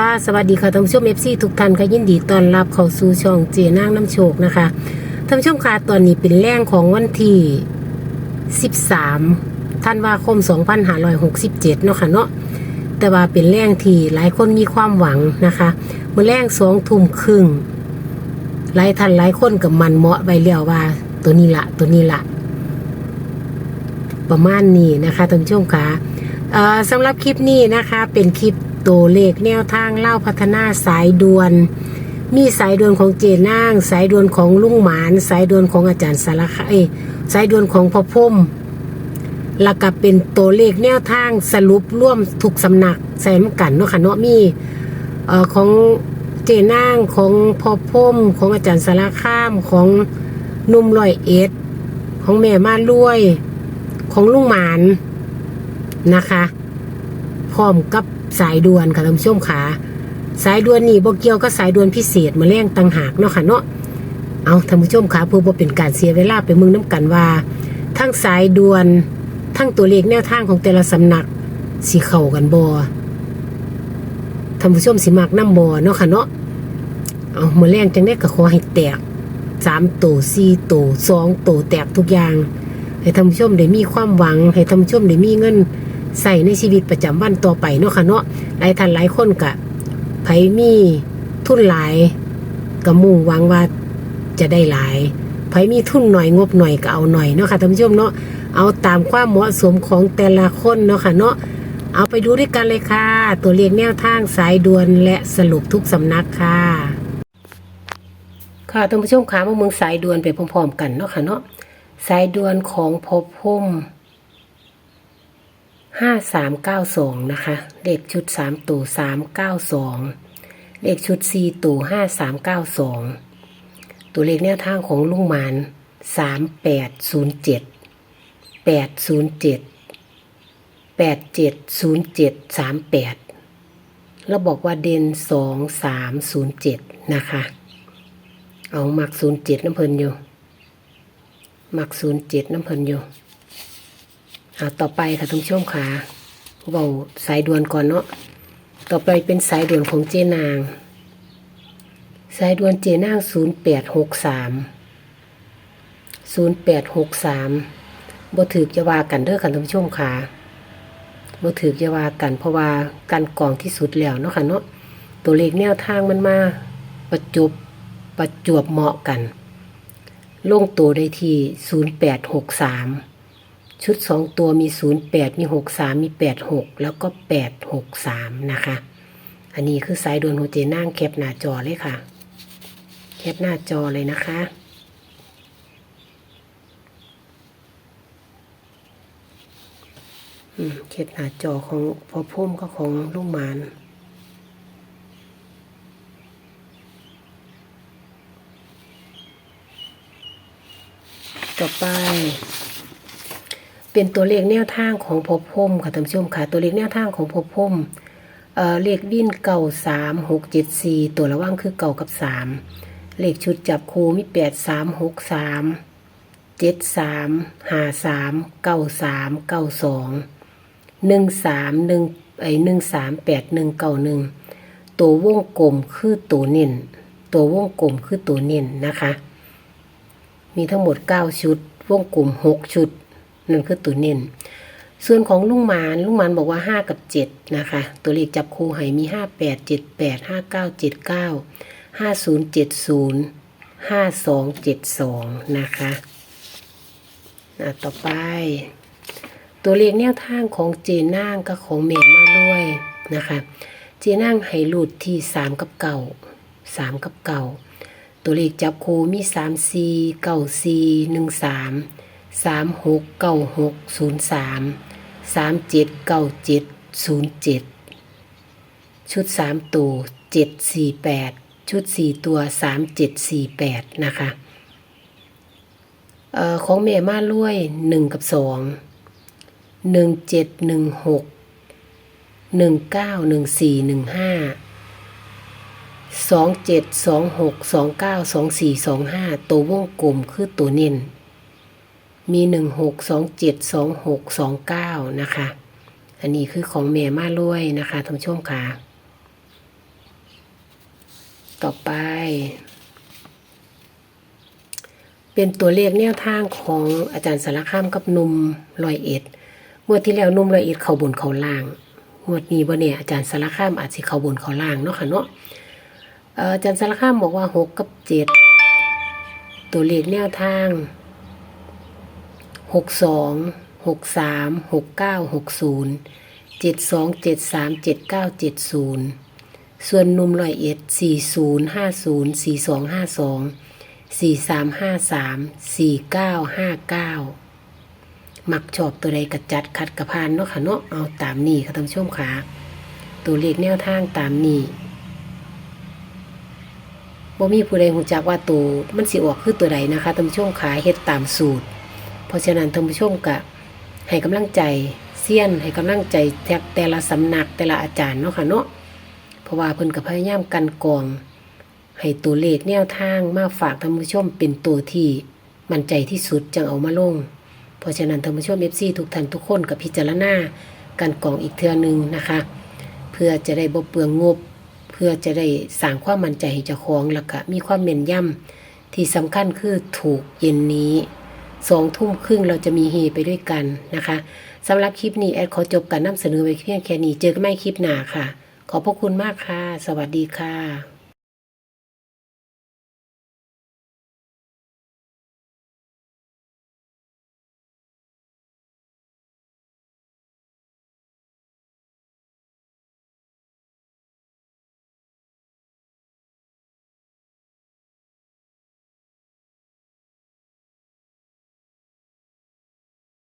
ค่ะสวัสดีค่ะท่านผู้ชมเอฟซีทุกท่านค่ะยินดีต้อนรับเข้าสู่ช่องเจนางน้ำโชคนะคะท่านผู้ชมค่ะตอนนี้เป็นแรงของวันที่ 13 ธันวาคม 2567 เนาะค่ะเนาะแต่ว่าเป็นแรงที่หลายคนมีความหวังนะคะเมื่อแรงสองทุ่มครึ่งหลายท่านหลายคนกับมันเหมาะไปแล้วว่า ตัวนี้ละตัวนี้ละประมาณนี้นะคะท่านผู้ชมค่ะสำหรับคลิปนี้นะคะเป็นคลิป ตัวเลขแนวทางเล่าพัฒนาสายด่วน มีสายด่วนของเจนาง สายด่วนของลุงหมาน สายด่วนของอาจารย์สารคาเอยสายด่วนของพ่อพุ่มแล้วก็เป็นตัวเลขแนวทางสรุปร่วมทุกสำนักใส่กันเนาะค่ะเนาะมีเอ่อของเจนางของพ่อพุ่มของอาจารย์สารคามของนุ่มลอยเอ็ดของแม่มาลุยของลุงหมานนะคะ พร้อมกับสายด่วนค่ะท่านผู้ชมขาสายด่วนนี่บ่เกี่ยวกับสายด่วนพิเศษมาแรงต่างหากเนาะค่ะเนาะเอาท่านผู้ชมขาเพื่อบ่เป็นการเสียเวลาไปมึงน้ำกันว่า ทั้งสายด่วน ทั้งตัวเลขแนวทางของแต่ละสำนักสิเข้ากันบ่ท่านผู้ชมสิมักน้ำบ่เนาะค่ะเนาะเอามื้อแรงจังได้ก็ขอให้แตกสามตัวสี่ตัวสองโตแตกทุกอย่าง ให้ท่านผู้ชมได้มีความหวัง ให้ท่านผู้ชมได้มีเงิน ใส่ในชีวิตประจำวันต่อไปเนาะค่ะเนาะหลายท่านหลายคนกะไผมีทุนหลายก็มุ่งหวังว่าจะได้หลายไผมีทุนหน่อยงบหน่อยก็เอาหน่อยเนาะค่ะท่านผู้ชมเนาะเอาตามความเหมาะสมของแต่ละคนเนาะค่ะเนาะเอาไปดูด้วยกันเลยค่ะ ตัวเลขแนวทางสายด่วนและสรุปทุกสำนักค่ะ ค่ะท่านผู้ชมขามาเมืองสายด่วนไปพร้อมๆกันเนาะค่ะเนาะสายด่วนของพบพุ่ม ห้าสามเก้าสองนะคะเลขชุดสามตัวสามเก้าสองเลขชุดสี่ตัวห้าสามเก้าสองตัวเลขแนวทางของลุงหมานสามแปดศูนย์เจ็ดแปดศูนย์เจ็ดแปดเจ็ดศูนย์เจ็ดสามแปดแล้วบอกว่าเด่นสองสามศูนย์เจ็ดนะคะ เอาหมักศูนย์เจ็ดน้ำเพลินอยู่หมักศูนย์เจ็ดน้ำเพลินอยู่ อ่าต่อไปค่ะท่านผู้ชมค่ะเบาสายด่วนก่อนเนาะต่อไปเป็นสายด่วนของเจนาง สายด่วนเจนางศูนย์แปดหกสามศูนย์แปดหกสามบ่ถือจะว่ากันเด้อค่ะท่านผู้ชมค่ะบ่ถือจะว่ากันเพราะว่ากันกองที่สุดแล้วเนาะค่ะเนาะตัวเลขแนวทางมันมาประจบประจวบเหมาะกัน ลงตัวได้ที่ 0863 ชุด 2 ตัวมี 08 มี 63 มี 86 แล้วก็ 863 นะคะ อันนี้คือสายด่วนโฮเจนั่งแคปหน้าจอเลยค่ะ แคปหน้าจอเลยนะคะอืมแคปหน้าจอของพอพุ่มก็ของลุงหมานต่อไป เป็นตัวเลขแนวทางของพบพมค่ะท่านผู้ชมค่ะ ตัวเลขแนวทางของพบพมเอ่อเลขวิ่นเก่าสามหกเจ็ดสี่ตัวระว่างคือเก่ากับสามเลขชุดจับคูมีแปดสามหกสามเจ็ดสามห้าสามเก้าสามเก้าสองหนึ่งสามหนึ่งไอหนึ่งสามแปดหนึ่งเก้าหนึ่งตัววงกลมคือตัวเน้นตัววงกลมคือตัวเน้นนะคะ มีทั้งหมด9ชุด วงกลุ่ม6ชุด นั่นคือตัวเน้นส่วนของลุงหมานลุงหมานบอกว่า 5 กับ 7 นะคะ ตัวเลขจับคู่ให้มี 5 8 7 8 5 9 7 9 5 0 7 0 5 2 7 2 นะคะอะต่อไป ตัวเลขแนวทางของเจน่างกับของเมมาด้วยนะคะ เจน่างให้หลุดที่ 3 กับเก่า3กับเก่าตัวเลขจับคู่มีสามสี่เก้า สามหกเก้าหกศูนย์สามสามเจ็ดเก้าเจ็ดศูนย์เจ็ดชุดสามตัวเจ็ดสี่แปดชุดสี่ตัวสามเจ็ดสี่แปดนะคะออของแม่มาล่วยหนึ่งกับสองหนึ่งเจ็ดหนึ่งหกหนึ่งเก้าหนึ่งสี่หนึ่งห้าสองเจ็ดสองหกสองเก้าสองสี่สองห้าตัววงกลมคือตัวเน้น มีหนึ่งหกสองเจ็ดสองหกสองเก้านะคะ อันนี้คือของแม่มาล้วยนะคะท่านผู้ชมค่ะ ต่อไป เป็นตัวเลขแนวทางของอาจารย์สารคามกับนุ่มลอยเอ็ดงวดที่แล้วนุ่มลอยเอ็ดเขาบนเขาล่าง งวดนี้บ่เนี่ยอาจารย์สารคามอาจสิเขาบนเขาล่างเนาะค่ะเนาะอาจารย์สารคามบอกว่าหกกับเจ็ดตัวเลขแนวทาง หกสองหกสามหกเก้าหกศูนย์เจ็ดสองเจ็ดสามเจ็ดเก้าเจ็ดศูนย์ส่วนนุ่มลอยเอ็ดสี่ศูนย์ห้าศูนย์สี่สองห้าสองสี่สามห้าสามสี่เก้าห้าเก้ามักชอบตัวใดกระจัดขัดกระพานเนาะค่ะเนาะเอาตามนี้ค่ะท่านผู้ชมค่ะตัวเลขแนวทางตามนี้บ่มีผู้ใดหูจักว่าตัวมันสิออกคือตัวใดนะคะท่านผู้ชมขาเฮ็ดตามสูตร ราะฉะนั้นท่านผู้ชมกะให้กำลังใจเซียนให้กำลังใจแทกแต่ละสำนักแต่ละอาจารย์เนาะค่ะเนาะเพราะว่าเพิ่นก็พยายามกันกอง ให้ตัวเลขแนวทางมาฝากท่านผู้ชมเป็นตัวที่มั่นใจที่สุดจังเอามาลง เพราะฉะนั้นท่านผู้ชมเอฟซีทุกท่านทุกคนกับพิจารณาการกองอีกเทื่อนึงนะคะ เพื่อจะได้บ่เปลืองงบ เพื่อจะได้สร้างความมั่นใจให้เจ้าของแล้วก็มีความแม่นย่ำที่สำคัญคือถูกเย็นนี้ สองทุ่มครึ่งเราจะมีเฮไปด้วยกันนะคะสำหรับคลิปนี้แอดขอจบการนำเสนอไว้เพียงแค่นี้เจอกันใหม่คลิปหน้าค่ะ ขอบพระคุณมากค่ะ สวัสดีค่ะ